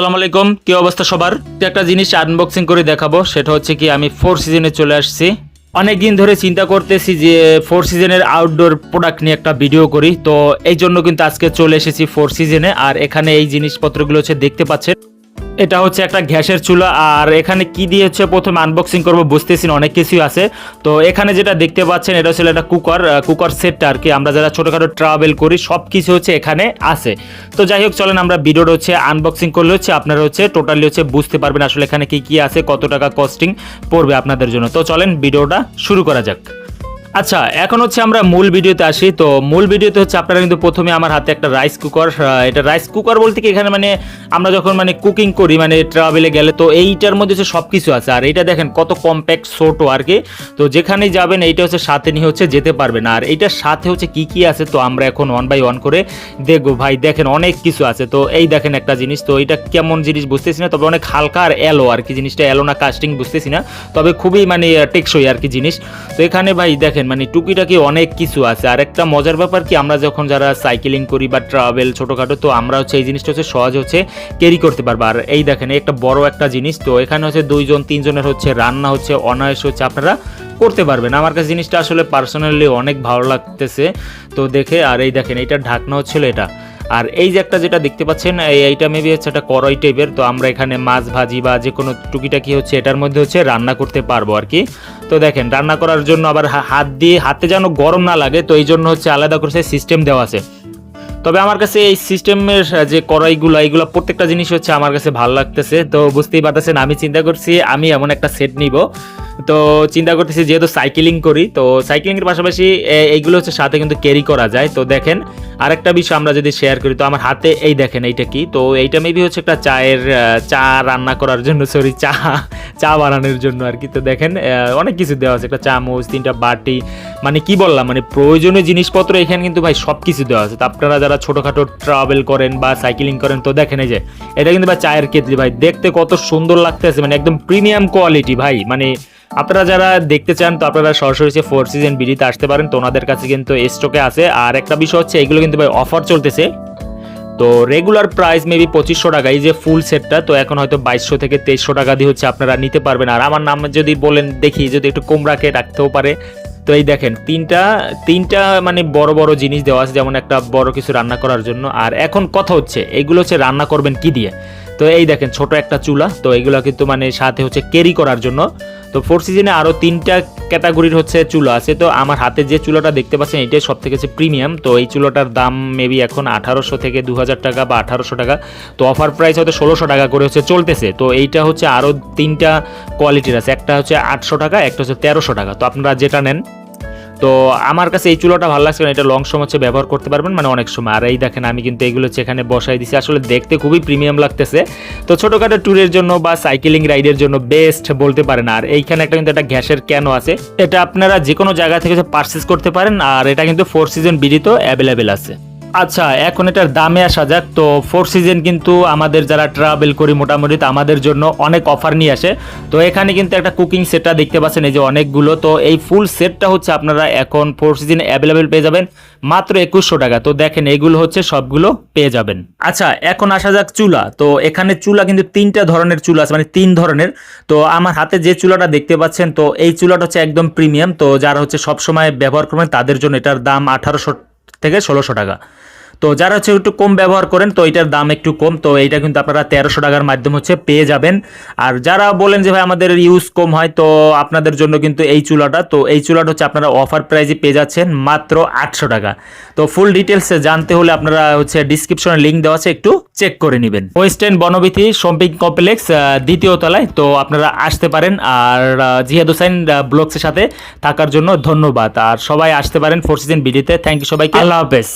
আসসালামু কি অবস্থা সবার? একটা জিনিস আনবক্সিং করে দেখাবো, সেটা হচ্ছে কি আমি ফোর সিজনে চলে আসছি। অনেক দিন ধরে চিন্তা করতেছি যে ফোর সিজনের আউটডোর প্রোডাক্ট নিয়ে একটা ভিডিও করি। তো এই জন্য কিন্তু আজকে চলে এসেছি ফোর সিজনে আর এখানে এই জিনিসপত্রগুলো হচ্ছে দেখতে পাচ্ছেন। এটা হচ্ছে একটা গ্যাসের চুলা, আর এখানে কি দিয়ে হচ্ছে প্রথমে আনবক্সিং করব, বুঝতেছি অনেক কিছুই আছে। তো এখানে যেটা দেখতে পাচ্ছেন, এটা হচ্ছে একটা কুকার কুকার সেটটা আর কি। আমরা যারা ছোটোখাটো ট্রাভেল করি সব কিছু হচ্ছে এখানে আছে। তো যাই হোক, চলেন আমরা ভিডিওটা হচ্ছে আনবক্সিং করলে হচ্ছে আপনারা হচ্ছে টোটালি হচ্ছে বুঝতে পারবেন আসলে এখানে কি কি আছে, কত টাকা কস্টিং পড়বে আপনাদের জন্য। তো চলেন, ভিডিওটা শুরু করা যাক। আচ্ছা এখন হচ্ছে আমরা মূল ভিডিওতে আসি। তো মূল ভিডিওতে হচ্ছে আপনারা কিন্তু প্রথমে আমার হাতে একটা রাইস কুকার এটা রাইস কুকার বলতে কি এখানে মানে আমরা যখন মানে কুকিং করি মানে ট্রাভেলে গেলে, তো এইটার মধ্যে হচ্ছে সব কিছু আছে। আর এটা দেখেন কত কম্প্যাক্ট ছোটো আর কি। তো যেখানেই যাবেন, এইটা হচ্ছে সাথে নিয়ে হচ্ছে যেতে পারবেন। আর এইটার সাথে হচ্ছে কি কি আছে, তো আমরা এখন ওয়ান বাই ওয়ান করে দেখব। ভাই, দেখেন অনেক কিছু আছে। তো এই দেখেন একটা জিনিস, তো এটা কেমন জিনিস বুঝতেছি না, তবে অনেক হালকা আর এলো আর কি। জিনিসটা এলো না কাস্টিং বুঝতেছি না, তবে খুবই মানে টেকসই আর কি জিনিস। তো এখানে ভাই দেখেন মানে টুকিটাকি অনেক কিছু আছে। আর একটা মজার ব্যাপার কি, আমরা যখন যারা সাইকেলিং করি বা ট্রাভেল ছোটোখাটো, তো আমরা হচ্ছে এই জিনিসটা হচ্ছে সহজ হচ্ছে ক্যারি করতে পারব। আর এই দেখেন একটা বড় একটা জিনিস, তো এখানে হচ্ছে দুইজন, তিনজনের হচ্ছে রান্না হচ্ছে, অনায়াস হচ্ছে আপনারা করতে পারবেন। আমার কাছে জিনিসটা আসলে পার্সোনালি অনেক ভালো লাগতেছে। তো দেখে, আর এই দেখেন এটা ঢাকনা হচ্ছিল এটা। আর এই যে একটা যেটা দেখতে পাচ্ছেন, এই এইটা মেবি হচ্ছে একটা কড়াই টাইপের তো আমরা এখানে মাছ ভাজি বা যে কোনো টুকিটাকি হচ্ছে, এটার মধ্যে হচ্ছে রান্না করতে পারব আর কি। তো দেখেন, রান্না করার জন্য আবার হাত দিয়ে, হাতে যেন গরম না লাগে, তো এই জন্য হচ্ছে আলাদা করে সিস্টেম দেওয়া আছে। তবে আমার কাছে এই সিস্টেমের যে কড়াইগুলো এইগুলো প্রত্যেকটা জিনিস হচ্ছে আমার কাছে ভালো লাগতেছে। তো বুঝতেই পারতেছেন, আমি চিন্তা করছি আমি এমন একটা সেট নিব। তো চিন্তা করতেছি যেহেতু সাইকেলিং করি, তো সাইকেলিংয়ের পাশাপাশি এইগুলো হচ্ছে সাথে কিন্তু ক্যারি করা যায়। তো দেখেন, আরেকটা বিষয় আমরা যদি শেয়ার করি, তো আমার হাতে এই দেখেন এইটা কি? তো এইটা মেবি হচ্ছে একটা চায়ের চা রান্না করার জন্য সরি চা চা বানানোর জন্য আর কি। তো দেখেন অনেক কিছু দেওয়া আছে, একটা চামচ, তিনটা বাটি মানে কি বললাম মানে প্রয়োজনীয় জিনিসপত্র এখানে কিন্তু ভাই সব কিছু দেওয়া আছে। তো আপনারা যারা ছোটোখাটো ট্রাভেল করেন বা সাইকেলিং করেন, তো দেখেন এই যে, এটা কিন্তু ভাই চায়ের কেতলি ভাই দেখতে কত সুন্দর লাগতেছে মানে একদম প্রিমিয়াম কোয়ালিটি ভাই মানে আপনারা যারা দেখতে চান, তো আপনারা সরাসরি সে ফোর সিজন বিডিতে আসতে পারেন, তো ওনাদের কাছে কিন্তু স্টকে আছে। আর একটা বিষয় হচ্ছে, এগুলো কিন্তু ভাই অফার চলতেছে। তো রেগুলার প্রাইস মেবি পঁচিশশো টাকা, এই যে ফুল সেটটা তো এখন হয়তো বাইশশো থেকে তেইশশো টাকা দিয়ে হচ্ছে আপনারা নিতে পারবেন। আর আমার নাম যদি বলেন দেখি, যদি একটু কম রাখে, রাখতেও পারে। তো এই দেখেন, তিনটা তিনটা মানে বড় বড় জিনিস দেওয়া আছে, যেমন একটা বড় কিছু রান্না করার জন্য। আর এখন কথা হচ্ছে, এগুলো হচ্ছে রান্না করবেন কি দিয়ে? তো এই দেখেন, ছোট একটা চুলা, তো এগুলো কিন্তু মানে সাথে হচ্ছে ক্যারি করার জন্য। তো ফোর সিজনে আরও তিনটা ক্যাটাগরির হচ্ছে চুলো আছে। তো আমার হাতে যে চুলোটা দেখতে পাচ্ছেন, এটাই সব থেকে হচ্ছে প্রিমিয়াম তো এই চুলোটার দাম মেবি এখন আঠারোশো থেকে দু হাজার টাকা বা আঠারোশো টাকা। তো অফার প্রাইস হয়তো ষোলোশো টাকা করে হচ্ছে চলতেছে। তো এইটা হচ্ছে আরও তিনটা কোয়ালিটির আছে। একটা হচ্ছে আটশো টাকা, একটা হচ্ছে তেরোশো টাকা। তো আপনারা যেটা নেন তো আমার কাছে এই চুলাটা ভালো লাগছে এটা লং সময় হচ্ছে ব্যবহার করতে পারবেন মানে অনেক সময়। আর এই দেখেন, আমি কিন্তু এগুলো হচ্ছে এখানে বসাই দিছি। আসলে দেখতে খুবই প্রিমিয়াম লাগতেছে। তো ছোটোখাটো ট্যুরের জন্য বা সাইকেলিং রাইডের জন্য বেস্ট বলতে পারেন। আর এইখানে একটা কিন্তু একটা গ্যাসের ক্যানও আছে। এটা আপনারা যে কোনো জায়গা থেকে পারচেস করতে পারেন। আর এটা কিন্তু ফোর সিজন বিডিতেও অ্যাভেলেবেল আছে। আচ্ছা এখন এটার দামে আসা যাক। তো ফোর সিজন কিন্তু আমাদের যারা ট্রাভেল করি মোটামুটি আমাদের জন্য অনেক অফার নিয়ে আসে। তো এখানে কিন্তু একটা কুকিং সেটটা দেখতে পাচ্ছেন এই যে অনেকগুলো। তো এই ফুল সেটটা হচ্ছে আপনারা এখন ফোর সিজন অ্যাভেলেবেল পেয়ে যাবেন। মাত্র একুশশো টাকা। তো দেখেন এগুলো হচ্ছে সবগুলো পেয়ে যাবেন। আচ্ছা এখন আসা যাক চুলা। তো এখানে চুলা কিন্তু তিনটা ধরনের চুলা আছে মানে তিন ধরনের। তো আমার হাতে যে চুলাটা দেখতে পাচ্ছেন, তো এই চুলাটা হচ্ছে একদম প্রিমিয়াম তো যারা হচ্ছে সবসময় ব্যবহার করবেন, তাদের জন্য এটার দাম আঠারোশো থেকে ষোলোশো টাকা। তো যারা হচ্ছে একটু কম ব্যবহার করেন, তো এটার দাম একটু কম। তো এইটা কিন্তু আপনারা তেরোশো টাকার মাধ্যমে হচ্ছে পেয়ে যাবেন। আর যারা বলেন যে ভাই আমাদের ইউজ কম হয়, তো আপনাদের জন্য কিন্তু এই চুলাটা। তো এই চুলাটা হচ্ছে আপনারা অফার প্রাইজে পেয়ে যাচ্ছেন মাত্র আটশো টাকা। তো ফুল ডিটেলস জানতে হলে আপনারা হচ্ছে ডিসক্রিপশনে লিঙ্ক দেওয়া আছে, একটু চেক করে নেবেন। ওয়েস্টার্ন বনবিথি শপিং কমপ্লেক্স দ্বিতীয় তলায়। তো আপনারা আসতে পারেন। আর জিহাদ হোসাইন ব্লগসের সাথে থাকার জন্য ধন্যবাদ। আর সবাই আসতে পারেন ফোর সিজন ভিডিওতে থ্যাংক ইউ সবাইকে। আল্লাহ হাফেজ।